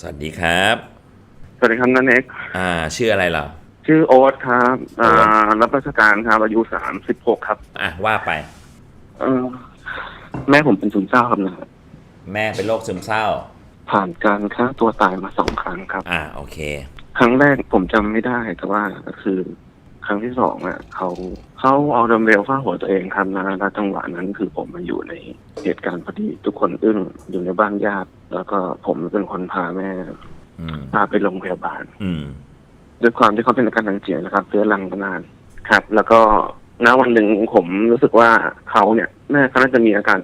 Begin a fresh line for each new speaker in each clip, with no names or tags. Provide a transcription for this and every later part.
สวัสดีครับ
สวัสดีครับนันเอก
อ่า ชื่ออะไรเหรอ
ชื่อโอ๊ตครับ อ่า
โอ๊ต
รับราชการครับอายุสามสิบหกครับ
อะว่าไป
เอ่อแม่ผมเป็นซึมเศร้าครับนะฮะ
แม่เป็นโรคซึมเศร้า
ผ่านการฆ่าตัวตายมาสองครั้งครับ
อ่า โอเค
ครั้งแรกผมจำไม่ได้แต่ว่าก็คือ ครั้งที่สองอะเขาเขาเอาดัมเบลฟาดหัวตัวเองครับนะแล้วจังหวะนั้นคือผมมาอยู่ในเหตุการณ์พอดีทุกคนอึ้งอยู่ในบ้านญาติ แล้วก็ผมเป็นคนพาแม่
อืม
พาไปโรงพยาบาล
อืม
ด้วยความที่เขาเป็นอาการทางจิตนะครับเรื้อรังมานานครับ แล้วก็ณวันหนึ่งผมรู้สึกว่าเขาเนี่ยแม่เขาน่าจะมีอาการ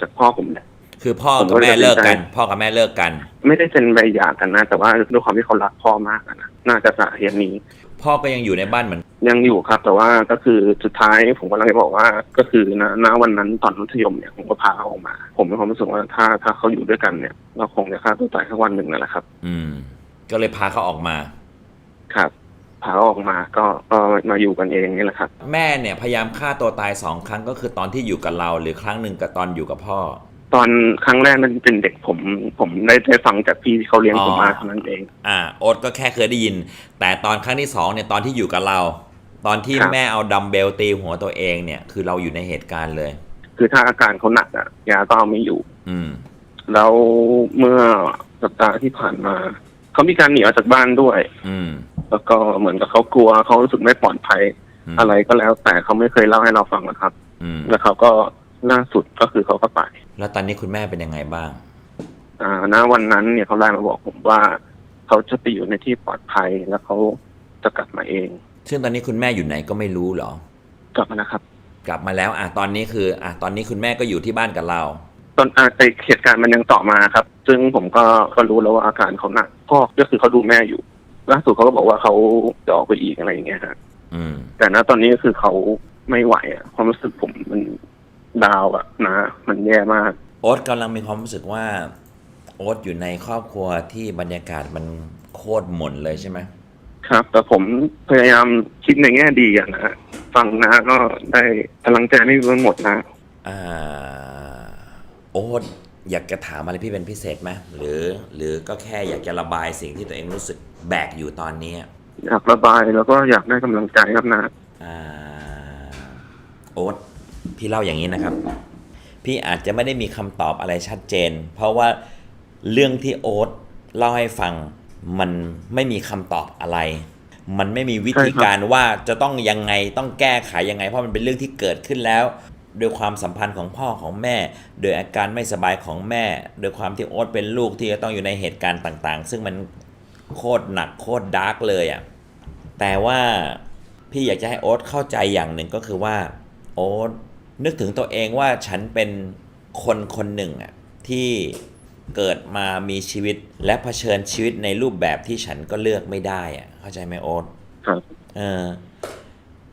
จากพ่อผมเนี่ย
คือพ่อ
ผม
กับ
ก็เลย
แม่เลิกกัน
ตัดสินใจ
พ่อกับแม่เลิกกัน
ไม่ได้เซ็นใบหย่ากันนะ แต่ว่าด้วยความที่เขารักพ่อมากอะนะน่าจะสาเหตุนี้
พ่อก็ยังอยู่ในบ้านเหมือน
ยังอยู่ครับ แต่ว่าก็คือสุดท้ายผมกำลังจะบอกว่า ก็คือณณวันนั้นตอนมัธยมเนี่ยผมก็พาเขาออกมา ผมมีความรู้สึกว่าถ้าถ้าเขาอยู่ด้วยกันเนี่ยเราคงจะฆ่าตัวตายสักวันหนึ่งนั่นแหละครับ
อืม ก็เลยพาเขาออกมา
ครับพาเขาออกมาก็ก็มาอยู่กันเองนี่แหละครับ
แม่เนี่ยพยายามฆ่าตัวตายสองครั้งก็คือตอนที่อยู่กับเรา หรือครั้งหนึ่งกับตอนอยู่กับพ่อ
ตอนครั้งแรกนั้นเป็นเด็กผม ผมได้ได้ฟังจากพี่ที่เขาเลี้ยงผม
อ๋อ
มาเท่านั้นเอง
อ่าโอ๊ตก็แค่เคยได้ยิน แต่ตอนครั้งที่สองเนี่ยตอนที่อยู่กับเรา ตอนที่
ครับ
แม่เอาดัมเบลตีหัวตัวเองเนี่ย คือเราอยู่ในเหตุการณ์เลย
คือถ้าอาการเขาหนักอะยาก็เอาไม่อยู่
อืม
แล้วเมื่อสัปดาห์ที่ผ่านมา เขามีการหนีออกจากบ้านด้วย
อืม
แล้วก็เหมือนกับเขากลัวเขารู้สึกไม่ปลอดภัย
ม
อะไรก็แล้ว แต่เขาไม่เคยเล่าให้เราฟังนะครับ
อืม
แล้วเขาก็ล่าสุดก็คือเขาก็ไป
แล้วตอนนี้คุณแม่เป็นยังไงบ้าง
อ่าณวันนั้นเนี่ยเขาไลน์มาบอกผมว่าเขาจะไปอยู่ในที่ปลอดภัยแล้วเขาจะกลับมาเอง
ซึ่งตอนนี้คุณแม่อยู่ไหนก็ไม่รู้เหรอ
กลับมานะครับ
กลับมาแล้ว อะตอนนี้คือ อะตอนนี้คุณแม่ก็อยู่ที่บ้านกับเรา
ตอนอาแต่เหตุการณ์มันยังต่อมาครับ ซึ่งผมก็ก็รู้แล้วว่าอาการเขาหนักพ่อก็คือเขาดูแม่อยู่ล่าสุดเขาก็บอกว่าเขาจะออกไปอีกอะไรอย่างเงี้ยฮะ
อืม
แต่ณตอนนี้ก็คือเขาไม่ไหวอะความรู้สึกผมมัน ดาวอะนะ มันแย่มาก
โอ๊ตกำลังมีความรู้สึกว่า โอ๊ตอยู่ในครอบครัวที่บรรยากาศมันโคตรหม่นเลยใช่ไหม
ครับ แต่ผมพยายามคิดในแง่ดีอะนะฟังนะก็ได้กำลังใจไม่มีวันหมดนะ
อ่าโอ๊ตอยากจะถามอะไรพี่เป็นพิเศษไหมหรือ หรือก็แค่อยากจะระบายสิ่งที่ตัวเองรู้สึกแบกอยู่ตอนนี้
อยากระบายแล้วก็อยากได้กำลังใจครับนะ
อ่าโอ๊ต พี่เล่าอย่างนี้นะครับ พี่อาจจะไม่ได้มีคำตอบอะไรชัดเจน เพราะว่าเรื่องที่โอ๊ตเล่าให้ฟังมันไม่มีคำตอบอะไร มันไม่มีวิธีการว่าจะต้องยังไงต้องแก้ไขยังไง เพราะมันเป็นเรื่องที่เกิดขึ้นแล้วโดยความสัมพันธ์ของพ่อของแม่ โดยอาการไม่สบายของแม่ โดยความที่โอ๊ตเป็นลูกที่จะต้องอยู่ในเหตุการณ์ต่างๆ ซึ่งมันโคตรหนักโคตรดาร์กเลยอะ่ะ แต่ว่าพี่อยากจะให้โอ๊ตเข้าใจอย่างหนึ่งก็คือว่า โอ๊ต นึกถึงตัวเองว่าฉันเป็นคนคนหนึ่งอะที่เกิดมามีชีวิตและเผชิญชีวิตในรูปแบบที่ฉันก็เลือกไม่ได้อะเข้าใจไหมโอ๊ต
ครับ
เออ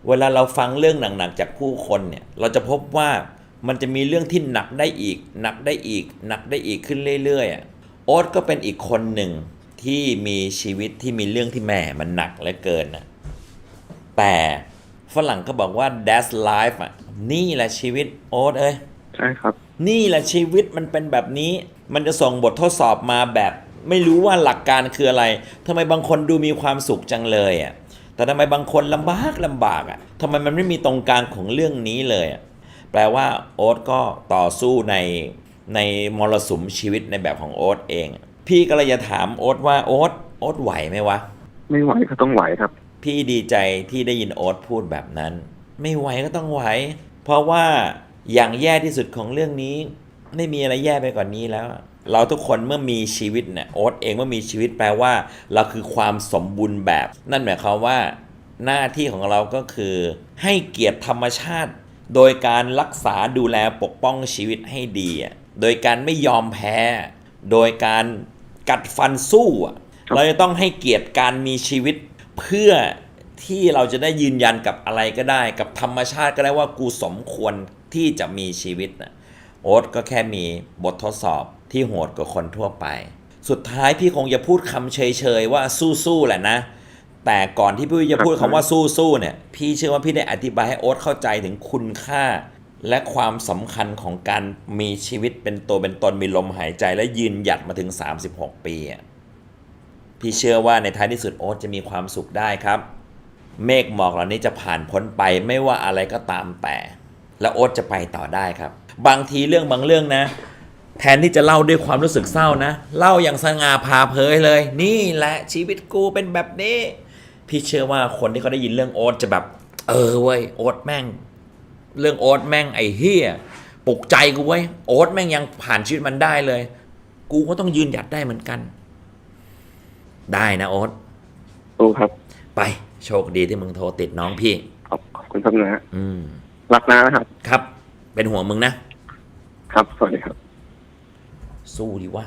เวลาเราฟังเรื่องหนักๆจากผู้คนเนี่ย เราจะพบว่ามันจะมีเรื่องที่หนักได้อีก หนักได้อีก หนักได้อีกขึ้นเรื่อยๆอะโอ๊ตก็เป็นอีกคนหนึ่งที่มีชีวิตที่มีเรื่องที่แหม่มันหนักเหลือเกินนะแต่ฝรั่งก็บอกว่า that's life อะ นี่แหละชีวิตโอ๊ตเอ้ย
ใช่ครับ
นี่แหละชีวิตมันเป็นแบบนี้ มันจะส่งบททดสอบมาแบบ ไม่รู้ว่าหลักการคืออะไรทำไมบางคนดูมีความสุขจังเลยอะแต่ทำไมบางคนลำบากลำบากอะทำไมมันไม่มีตรงกลางของเรื่องนี้เลยอะแปลว่าโอ๊ตก็ต่อสู้ในในมรสุมชีวิตในแบบของโอ๊ตเอง พี่ก็เลยจะถามโอ๊ตว่าโอ๊ตโอ๊ตไหวไหมวะ
ไม่ไหวก็ต้องไหวครับ
พี่ดีใจที่ได้ยินโอ๊ตพูดแบบนั้น ไม่ไหวก็ต้องไหว เพราะว่าอย่างแย่ที่สุดของเรื่องนี้ ไม่มีอะไรแย่ไปกว่านนี้แล้ว เราทุกคนเมื่อมีชีวิตเนี่ยโอ๊ตเองเมื่อมีชีวิตแปลว่า เราคือความสมบูรณ์แบบ นั่นหมายความว่า หน้าที่ของเราก็คือ ให้เกียรติธรรมชาติ โดยการรักษาดูแลปกป้องชีวิตให้ดีอะโดยการไม่ยอมแพ้ โดยการกัดฟันสู้อะ
ครับ
เราจะต้องให้เกียรติการมีชีวิตเพื่อ ที่เราจะได้ยืนยันกับอะไรก็ได้ กับธรรมชาติก็ได้ว่ากูสมควรที่จะมีชีวิตนะโอ๊ตก็แค่มีบททดสอบที่โหดกว่าคนทั่วไป สุดท้ายพี่คงจะพูดคำเฉยๆว่าสู้ๆแหละนะ แต่ก่อนที่พี่จะพูดคำว่าสู้ๆเนี่ยพี่เชื่อว่าพี่ได้อธิบายให้โอ๊ตเข้าใจถึงคุณค่า และความสำคัญของการมีชีวิตเป็นตัวเป็นตนมีลมหายใจและยืนหยัดมาถึง 36 ปี พี่เชื่อว่าในท้ายที่สุดโอ๊ตจะมีความสุขได้ครับ เมฆหมอกเหล่านี้จะผ่านพ้นไปไม่ว่าอะไรก็ตามแต่ และโอ๊ตจะไปต่อได้ครับ บางทีเรื่องบางเรื่องนะ แทนที่จะเล่าด้วยความรู้สึกเศร้านะ เล่าอย่างสง่าผ่าเผยเลย นี่แหละชีวิตกูเป็นแบบนี้ พี่เชื่อว่าคนที่เขาได้ยินเรื่องโอ๊ตจะแบบ เออเว้ยโอ๊ตแม่ง เรื่องโอ๊ตแม่งไอ้เฮียปลุกใจกูไว้ยโอ๊ตแม่งยังผ่านชีวิตมันได้เลย กูก็ต้องยืนหยัดได้เหมือนกัน ได้นะโอ๊ต
โอ้ครับ
ไป โชคดีที่มึงโทรติดน้องพี่
ขอบขอบคุณครับนะ
อืม
รักนานะครับ
ครับ เป็นห่วงมึงนะ
ครับ สวัสดีครับ
สู้ดีวะ